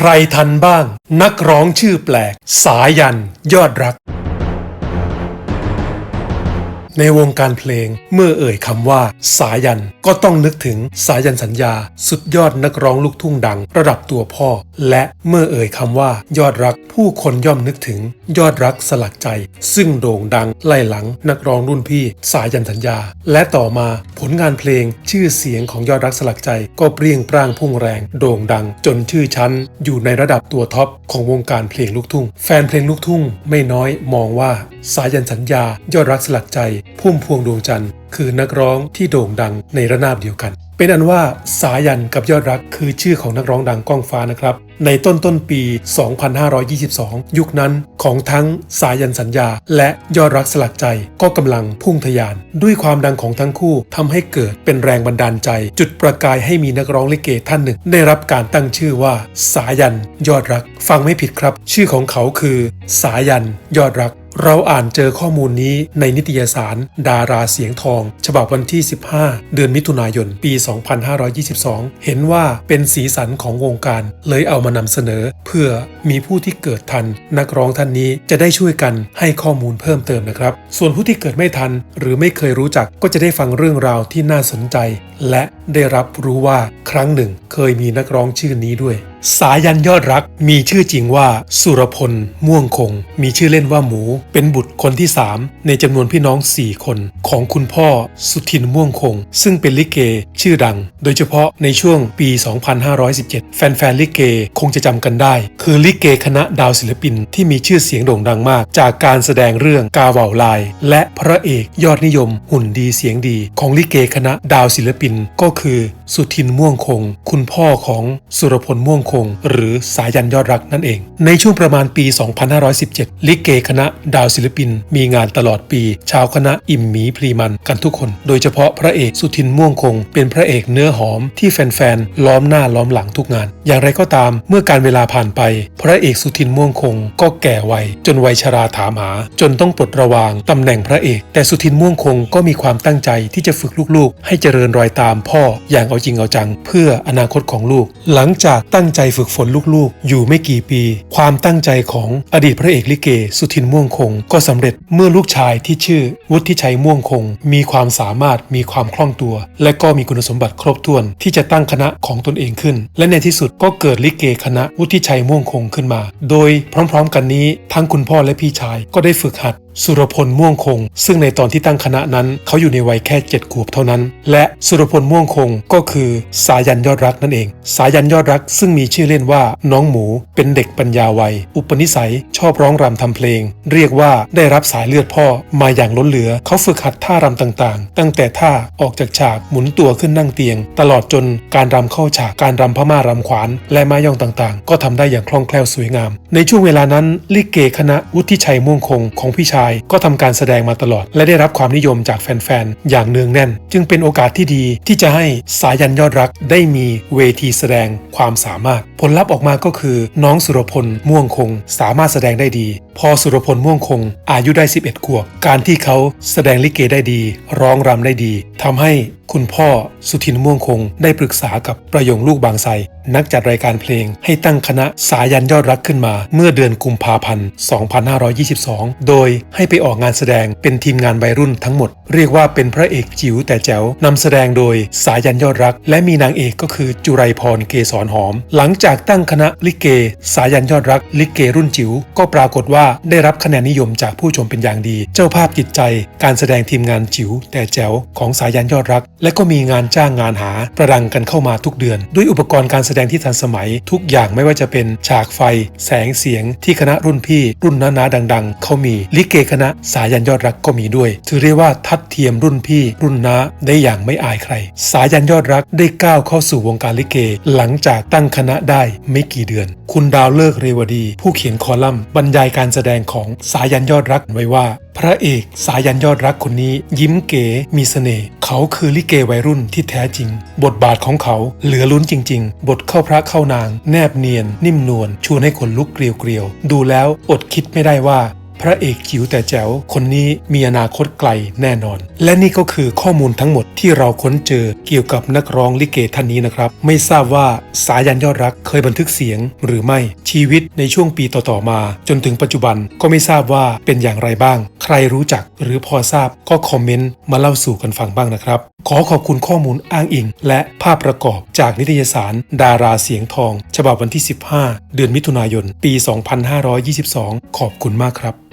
ใครทันบ้าง นักร้องชื่อแปลก สายันยอดรัก ในวงการเพลงเมื่อเอ่ยคำว่า สายันก็ต้องนึกถึงสายันสัญญา สุดยอดนักร้องลูกทุ่งดัง ระดับตัวพ่อ และเมื่อเอ่ยคำว่า ยอดรักผู้คนย่อมนึกถึง ยอดรักสลักใจ ซึ่งโด่งดังไล่หลังนักร้องรุ่นพี่ สายันสัญญา และต่อมาผลงานเพลงชื่อเสียงของยอดรักสลักใจ ก็เปรี้ยงปร้างพุ่งแรง โด่งดัง จนชื่อชั้น อยู่ในระดับตัวท็อปของวงการเพลงลูกทุ่ง แฟนเพลงลูกทุ่ง ไม่น้อยมองว่า สายันสัญญายอดรักสลักใจพุ่มพวงดวงจันทร์ คือนักร้องที่โด่งดังในระนาบเดียวกัน เป็นอันว่าสายันกับยอดรักคือชื่อของนักร้องดังก้องฟ้านะครับ ในต้นต้นปี 2522 ยุคนั้นของทั้งสายันสัญญา และยอดรักสลักใจก็กำลังพุ่งทะยาน ด้วยความดังของทั้งคู่ทำให้เกิดเป็นแรงบันดาลใจ จุดประกายให้มีนักร้องลิเกท่านหนึ่ง ได้รับการตั้งชื่อว่า สายันยอดรัก ฟังไม่ผิดครับ ชื่อของเขาคือ สายันยอดรัก เราอ่านเจอข้อมูลนี้ในนิตยสาร ดาราเสียงทอง ฉบับวันที่ 15 เดือนมิถุนายน ปี 2522 เห็นว่าเป็นสีสันของวงการ เลยเอามานำเสนอ เพื่อมีผู้ที่เกิดทัน นักร้องท่านนี้จะได้ช่วยกันให้ข้อมูลเพิ่มเติมนะครับ ส่วนผู้ที่เกิดไม่ทัน หรือไม่เคยรู้จักก็จะได้ฟังเรื่องราวที่น่าสนใจ และได้รับรู้ว่าครั้งหนึ่งเคยมีนักร้องชื่อนี้ด้วย สายันยอดรักมีชื่อจริงว่าสุรพล ม่วงคง มีชื่อเล่นว่าหมู เป็นบุตรคนที่ 3 ในจำนวนพี่น้อง 4 คน ของคุณพ่อสุทินม่วงคง ซึ่งเป็นลิเกชื่อดัง โดยเฉพาะในช่วงปี 2517 แฟนๆลิเกคงจะจำกันได้ คือลิเกคณะดาวศิลปินที่มีชื่อเสียงโด่งดังมาก จากการแสดงเรื่องกาเว่าลาย และพระเอกยอดนิยมหุ่นดีเสียงดี ของลิเกคณะดาวศิลปินก็คือ สุทินม่วงคง คุณพ่อของสุรพลม่วงคง หรือสายันยอดรักนั่นเอง ในช่วงประมาณปี 2517 ลิเกคณะดาวศิลปิน มีงานตลอดปี ชาวคณะอิ่มหมีพลีมันกันทุกคน โดยเฉพาะพระเอกสุทินม่วงคง เป็นพระเอกเนื้อหอมที่แฟนๆล้อมหน้าล้อมหลังทุกงาน อย่างไรก็ตามเมื่อการเวลาผ่านไป พระเอกสุทินม่วงคง ก็แก่วัย จนวัยชราถามหา จนต้องปลดระวางตำแหน่งพระเอก แต่สุทินม่วงคงก็มีความตั้งใจที่จะฝึกลูกๆ ให้เจริญรอยตามพ่ออย่างเอาจริงเอาจัง เพื่ออนาคตของลูก หลังจากตั้งใจฝึกฝนลูกๆ อยู่ไม่กี่ปี ความตั้งใจของอดีตพระเอกลิเก สุทินม่วงคง ก็สำเร็จเมื่อลูกชายที่ชื่อ วุฒิชัยม่วงคง มีความสามารถมีความคล่องตัว และก็มีคุณสมบัติครบถ้วน ที่จะตั้งคณะของตนเองขึ้น และในที่สุดก็เกิดลิเกคณะวุฒิชัยม่วงคงขึ้นมา โดยพร้อมๆ กันนี้ทั้งคุณพ่อและพี่ชายก็ได้ฝึกหัด สุรพลม่วงคง ซึ่งในตอนที่ตั้งคณะนั้น เขาอยู่ในวัยแค่เจ็ดขวบเท่านั้น และสุรพลม่วงคงก็คือสายันยอดรักนั่นเอง สายันยอดรักซึ่งมีชื่อเล่นว่าน้องหมูเป็นเด็กปัญญาวัย อุปนิสัยชอบร้องรำทำเพลง เรียกว่าได้รับสายเลือดพ่อมาอย่างล้นเหลือ เขาฝึกหัดท่ารำต่างๆ ตั้งแต่ท่าออกจากฉากหมุนตัวขึ้นนั่งเตียง ตลอดจนการรำเข้าฉากการรำพม่ารำขวานและม้ายองต่างๆ ก็ทำได้อย่างคล่องแคล่วสวยงาม ในช่วงเวลานั้นลิเกคณะวุฒิชัยม่วงคงของพี่ชายก็ทำการแสดงมาตลอด และได้รับความนิยมจากแฟนๆ อย่างเนืองแน่น จึงเป็นโอกาสที่ดีที่จะให้สายันยอดรักได้มีเวทีแสดงความสามารถ ผลลัพธ์ออกมาก็คือน้องสุรพลม่วงคง สามารถแสดงได้ดี พอสุรพลม่วงคง อายุได้ 11 ขวบ การที่เขาแสดงลิเกได้ดี ร้องรำได้ดีทำให้ คุณพ่อสุทินม่วงคง ได้ปรึกษากับประยงลูกบางไทรนักจัดรายการเพลง ให้ตั้งคณะสายันยอดรักขึ้นมา เมื่อเดือนกุมภาพันธ์ 2522 โดยให้ไปออกงานแสดงเป็นทีมงานวัยรุ่นทั้งหมด เรียกว่าเป็นพระเอกจิ๋วแต่แจ๋วนำแสดงโดยสายันยอดรัก และมีนางเอกก็คือจุไรพรเกษรหอม หลังจากตั้งคณะลิเก สายันยอดรัก ลิเกรุ่นจิ๋วก็ปรากฏว่าได้รับคะแนนนิยมจากผู้ชมเป็นอย่างดี เจ้าภาพจิตใจ การแสดงทีมงานจิ๋วแต่แจ๋วของสายันยอดรักและก็มีงานจ้างงานหาประดังกันเข้ามาทุกเดือน ด้วยอุปกรณ์การแสดงที่ทันสมัย ทุกอย่างไม่ว่าจะเป็นฉากไฟ แสงเสียง ที่คณะรุ่นพี่ รุ่นน้าๆดัง ๆ เขามีลิเกคณะสายันยอดรักก็มีด้วย ถือได้ว่าทัดเทียมรุ่นพี่ รุ่นน้าได้อย่างไม่อายใคร สายันยอดรักได้ก้าวเข้าสู่วงการลิเก หลังจากตั้งคณะได้ไม่กี่เดือน คุณดาวเลิกเรวดี ผู้เขียนคอลัมน์บรรยายการแสดงของสายันยอดรักไว้ว่า พระเอกสายันยอดรักคนนี้ ยิ้มเก๋มีเสน่ห์ เขาคือลิเกวัยรุ่นที่แท้จริง บทบาทของเขาเหลือลุ้นจริง ๆ บทเข้าพระเข้านาง แนบเนียน นิ่มนวลชวนให้ขนลุกเกลียวๆดูแล้วอดคิดไม่ได้ว่า พระเอกจิ๋วแต่แจ๋วคนนี้มีอนาคตไกลแน่นอน และนี่ก็คือข้อมูลทั้งหมดที่เราค้นเจอเกี่ยวกับนักร้องลิเกท่านนี้นะครับ ไม่ทราบว่าสายันยอดรักเคยบันทึกเสียง หรือไม่ชีวิตในช่วงปีต่อๆมา จนถึงปัจจุบันก็ไม่ทราบว่าเป็นอย่างไรบ้าง ใครรู้จักหรือพอทราบก็คอมเมนต์มาเล่าสู่กันฟังบ้างนะครับ ขอขอบคุณข้อมูลอ้างอิง และภาพประกอบจากนิตยสาร ดาราเสียงทอง ฉบับวันที่ 15 เดือนมิถุนายน ปี 2522 ขอบคุณมากครับ